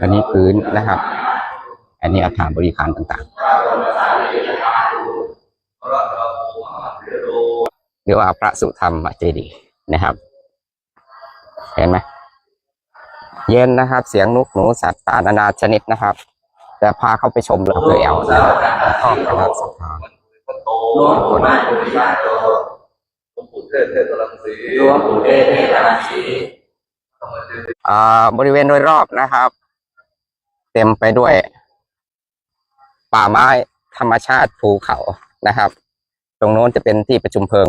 อันนี้พื้นนะครับ อันนี้อาคารบริการต่างๆเรียกว่าพระสุธรรมเจดีนะครับ เห็นไหมเย็นนะครับ เสียงนกหนูสัตว์ป่านานาชนิดนะครับแต่พาเขาไปชมเลยเลยเอานะครับชอบคณะสัทธาโตหลวงปู่มาตุริยาโตหลวงปู่เทศเทศรังสีหลวงปู่เทศเทศรังสีบริเวณโดยรอบนะครับ เต็มไปด้วย ป่าไม้ธรรมชาติภูเขานะครับ ตรงโน้นจะเป็นที่ประชุมเพลิง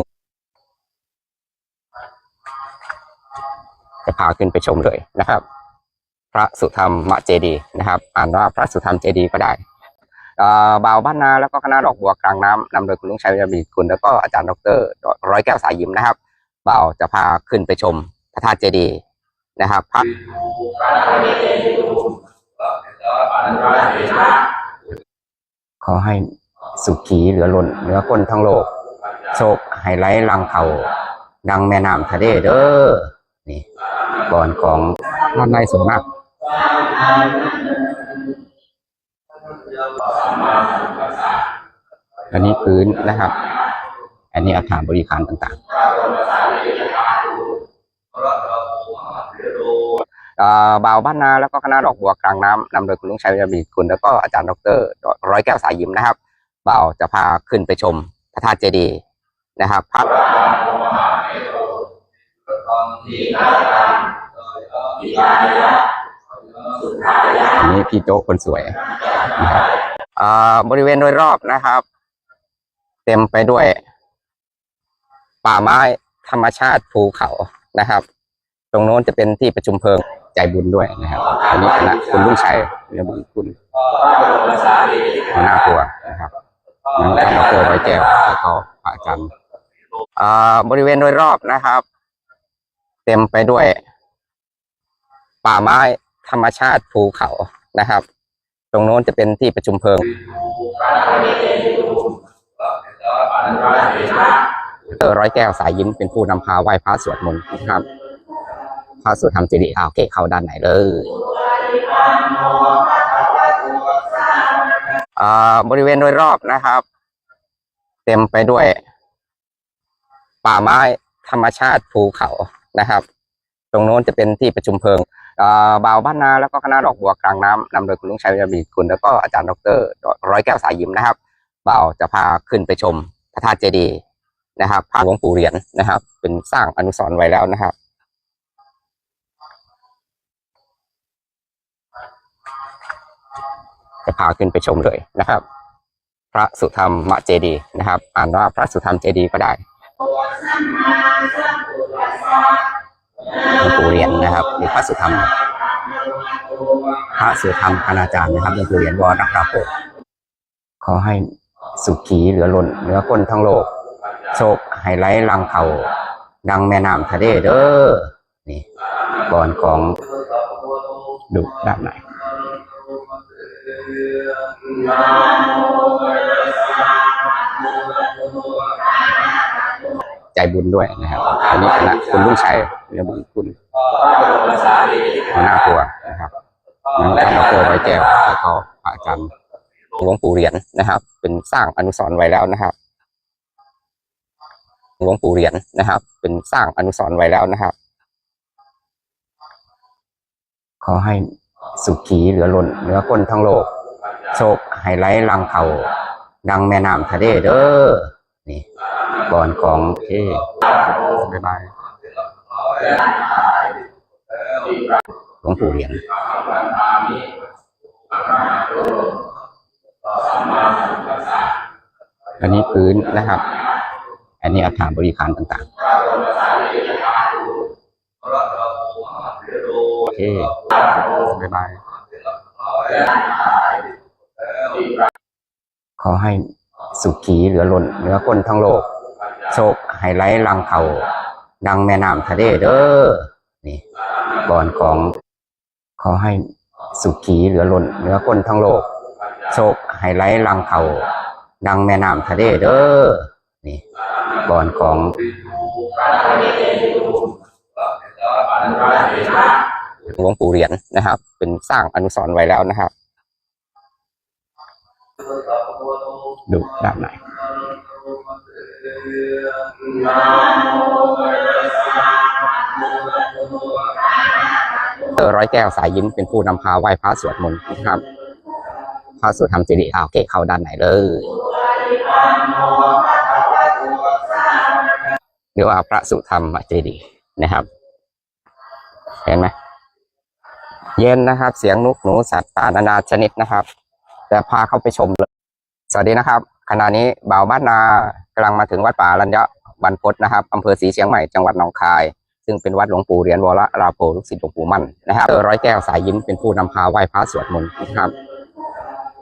จะพาขึ้นไปชมเลยนะครับ พระสุธรรมเจดีย์นะครับ อ่านว่าพระสุธรรมเจดีย์ก็ได้อ่าบ่าวบ้านนาแล้วก็คณะดอกบัวกลางน้ำนำโดยคุณลุงชัยวิรมีคุณแล้วก็อาจารย์ดรร้อยแก้วสายยิมนะครับบ่าวจะพาขึ้นไปชมพระธาตุเจดีย์นะครับพระ ขอให้สุขีเหลือล้นเหลือคนทั้งโลก โชคให้ไหลลังเขา ดังแม่น้ำทะเลเด้อ นี่ก่อนของด้านนสวยมากอันนี้พื้นนะครับ อันนี้อาคารบริการต่างๆอ่า บ่าวบ้านนาแล้วก็คณะดอกบัวกลางน้ำนำโดยคุณลุงชัยวิรมีคุณแล้วก็อาจารย์ดรร้อยแก้วสายยิมนะครับบ่าวจะพาขึ้นไปชมพระธาตุเจดีย์นะครับพระอันนี้พี่โจ๊กคนสวยนะครับอ่าบริเวณโดยรอบนะครับ เต็มไปด้วย ป่าไม้ธรรมชาติภูเขานะครับ ตรงโน้นจะเป็นที่ประชุมเพลิง ใจบุญด้วยนะครับอันนี้คณะคุณลุงชัยเรียบุญคุณหัวหน้าครัวนะครับนั่นก็ดรไว้แก้วแล้วก็พระอาจารย์บริเวณโดยรอบนะครับ เต็มไปด้วย ป่าไม้ธรรมชาติภูเขานะครับ ตรงโน้นจะเป็นที่ประชุมเพลิงเออร้อยแก้วสายยิ้มเป็นผู้นำพาไหว้พระสวดมนต์นะครับ พระสวดทำเจดีย์อ่าเคเข้าด้านไหนเลยอ่าบริเวณโดยรอบนะครับ เต็มไปด้วย ป่าไม้ธรรมชาติภูเขานะครับ ตรงโน้นจะเป็นที่ประชุมเพลิงอ่าบ่าวบ้านนาแล้วก็คณะดอกบัวกลางน้ำนำโดยคุณลุงชัยวิรมีคุณแล้วก็อาจารย์ดรร้อยแก้วสายยิ้มนะครับบ่าวจะพาขึ้นไปชมพระธาตุเจดีย์นะครับพระหลวงปู่เหรียญนะครับ เป็นสร้างอนุสรณ์ไว้แล้วนะครับ จะพาขึ้นไปชมเลยนะครับ พระสุธรรมมะเจดีนะครับ อ่านว่าพระสุธรรมเจดีก็ได้หลวงปู่เหรียญนะครับหรือพระสุธรรม พระสุธรรมคณาจารย์นะครับหลวงปู่เหรียญวรรักราโภขอให้สุขีเหลือล้นเหลือคนทั้งโลก โชคให้ไหลลังเขาดังแม่น้ำทะเลเด้อนี่ก่อนของดูด้านไหน ใจบุญด้วยนะครับ อันนี้คณะคุณลุงชัยเรียบุญคุณหัวหน้าครัวนะครับนั่นก็ดรไว้แก้วแล้วก็พระอาจารย์หลวงปู่เหรียญนะครับ เป็นสร้างอนุสรณ์ไว้แล้วนะครับหลวงปู่เหรียญนะครับ เป็นสร้างอนุสรณ์ไว้แล้วนะครับ ขอให้สุขีเหลือล้นเหลือคนทั้งโลก โชคให้ไหลลังเขาดังแม่น้ำทะเลเด้อ นี่ก่อนของที่บ๊ายบายหลวงปู่เหรียญอันนี้พื้นนะครับ อันนี้อาคารบริการต่างๆโอเคบ๊ายบาย ขอให้สุขีเหลือล้นเหลือคนทั้งโลก โชคให้ไหลลังเขาดังแม่น้ำทะเลเด้อนี่ก่อนของขอให้สุขีเหลือล้นเหลือคนทั้งโลก โชคให้ไหลลังเขาดังแม่น้ำทะเลเด้อนี่ก่อนของหลวงปู่เหรียญนะครับ เป็นสร้างอนุสรณ์ไว้แล้วนะครับ ดูด้านในเออร้อยแก้วสายยิ้มเป็นผู้นำพาไหว้พระสวดมนต์นะครับพระสวดทำเจดีย์อ่าโอเคเข้าด้านไหนเลยเรียกว่าพระสุธรรมเจดีย์นะครับ เห็นไหมเย็นนะครับ เสียงนกหนูสัตว์ป่านานาชนิดนะครับ แต่พาเข้าไปชมเลย สวัสดีนะครับ ขณะนี้บ่าวบ้านนากำลังมาถึงวัดป่ารัญญะบรรพตนะครับอำเภอศรีเชียงใหม่จังหวัดหนองคาย ซึ่งเป็นวัดหลวงปู่เรียญวรราโพลูกศิษย์หลวงปู่มั่นนะครับเออร้อยแก้วสายยิ้มเป็นผู้นำพาไหว้พระสวดมนต์นะครับ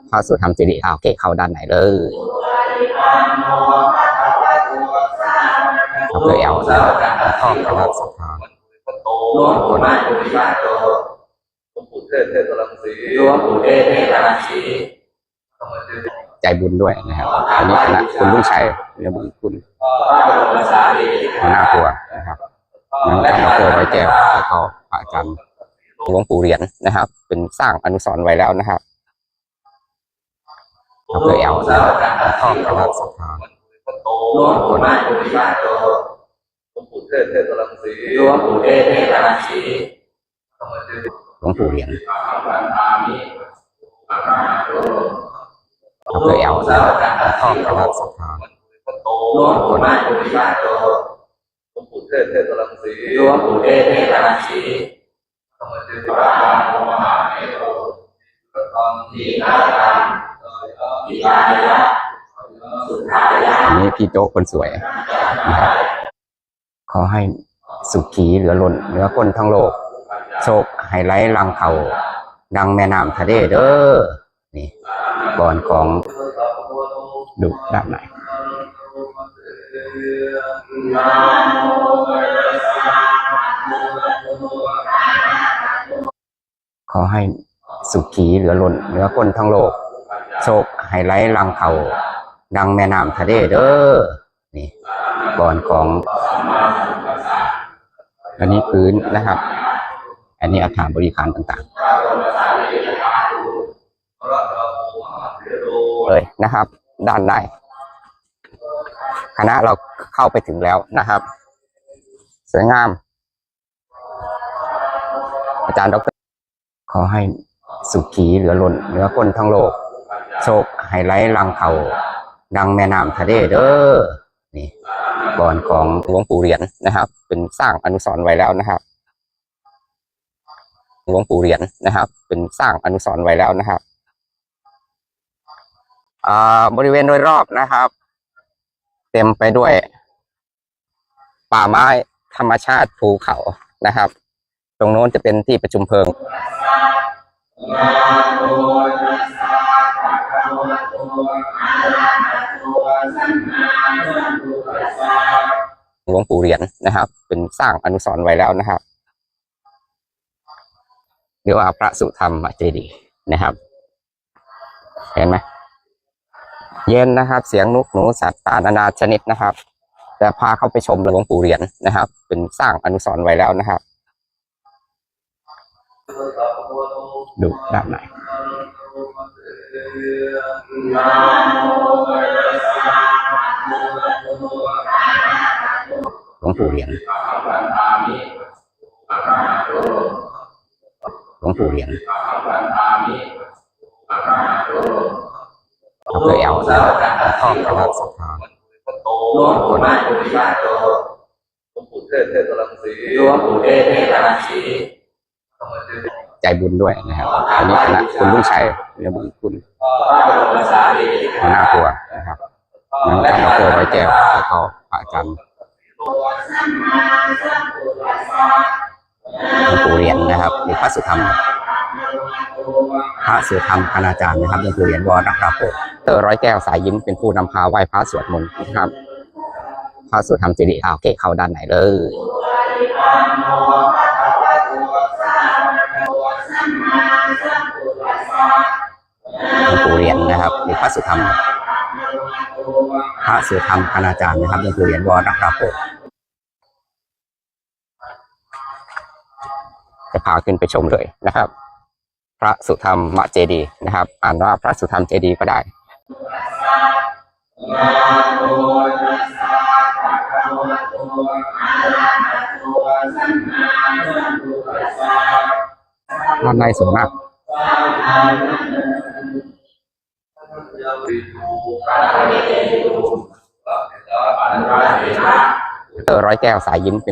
พระสวดทำเจดีย์อ่าโอเคเข้าด้านไหนเลยครับเลยเอาแล้วข้อพระสัทธาพะโตหลวงปู่มั่นปุริมาโตหลวงปู่เทศเทศรังสีหลวงปู่เทศเทศรังสี ธรรมเจดีย์ ใจ บุญด้วยนะครับอันนี้คณะคุณลุงชัยเรือบุญคุณหัวหน้าครัวนะครับนั่นคณะครัวร้แก้วแล้วก็พระอาจารย์หลวงปู่เหรียญนะครับ เป็นสร้างอนุสรณ์ไว้แล้วนะครับครับเลยเอาแล้วข้อพระสัทธาพระโตหลวงปู่มั่นปุริมาโตหลวงปู่เทศเทศรังสีหลวงปู่เทศเทศรังสีหลวงปู่เหรียญค รับเลยเอาแล้วข้อพระสัทธาพระโตหลวงปู่มั่นปุริมาโตหลวงปู่เทศเทศรังสีหลวงปู่เทศเทศรังสีธรรมเจดีย์พระธรรมทีฆาตังวิยายะสุทายะอันนี้พี่โต๊ะคนสวยนะครับขอให้สุขีเหลือล้นเหลือคนทั้งโลกโชคให้ไหลลังเขาดังแม่น้ำทะเลเด้อนี่ ก่อนของดูด้านไหนขอให้สุขีเหลือล้นเหลือคนทั้งโลก โชคให้ไหลลังเขาดังแม่น้ำทะเลเด้อ นี่ก่อนของ อันนี้พื้นนะครับ อันนี้อาคารบริการต่างๆ เลยนะครับ ด้านในคณะเราเข้าไปถึงแล้วนะครับ สวยงาม อาจารย์ดรขอให้สุขีเหลือล้นเหลือคนทั้งโลก โชคให้ไหลลังเขาดังแม่น้ำทะเลเด้อนี่ก่อนของหลวงปู่เหรียญนะครับ เป็นสร้างอนุสร์ไว้แล้วนะครับหลวงปู่เหรียญนะครับ เป็นสร้างอนุสร์ไว้แล้วนะครับ บริเวณโดยรอบนะครับ เต็มไปด้วย ป่าไม้ธรรมชาติภูเขานะครับ ตรงโน้นจะเป็นที่ประชุมเพลิงหลวงปู่เหรียญนะครับ เป็นสร้างอนุสรณ์ไว้แล้วนะครับเรียกว่าพระสุธรรมเจดีย์นะครับ เห็นไหม เย็นนะครับ เสียงนกหนูสัตว์ป่านานาชนิดนะครับ แต่พาเข้าไปชมหลวงปู่เหรียญนะครับ เป็นสร้างอนุสรณ์ไว้แล้วนะครับ ดูด้านในหลวงปู่เหรียญหลวงปู่เหรียญ ครับเลยเอาแล้วข้อพระสัทธาพระโตหลวงปู่มั่นปุริมาโตหลวงปู่เทศเทศรังสีหลวงปู่เทศเทศรังสีใจบุญด้วยนะครับอันนี้คณะคุณลุงชัยเรือบุญคุณหัวหน้าครัวนะครับนั่นคณะครัวร้แก้วแล้วก็พระอาจารย์หลวงปู่เรียญนะครับหรือพระสุธรรม พระสุธรรมคณาจารย์นะครับหลวงปู่เหรียญวรราโพเตอร์ร้อยแก้วสายยิ้มเป็นผู้นำพาไหว้พระสวดมนต์นะครับพระสุธรรมเจดีย์อ่าโอเคเข้าด้านไหนเลยหลวงปู่เหรียญนะครับหรือพระสุธรรมพระสุธรรมคณาจารย์นะครับหลวงปู่เหรียญวรราโพจะพาขึ้นไปชมเลยนะครับ ระสุธรรมเจดีนะครับ อ่านว่าพระสุธรรมเจดีก็ได้อะระหะโตสัมมาสัมพุทธัสสะด้านในสวยมากเตอร์ร้อยแก้วสายยิ้มเป็น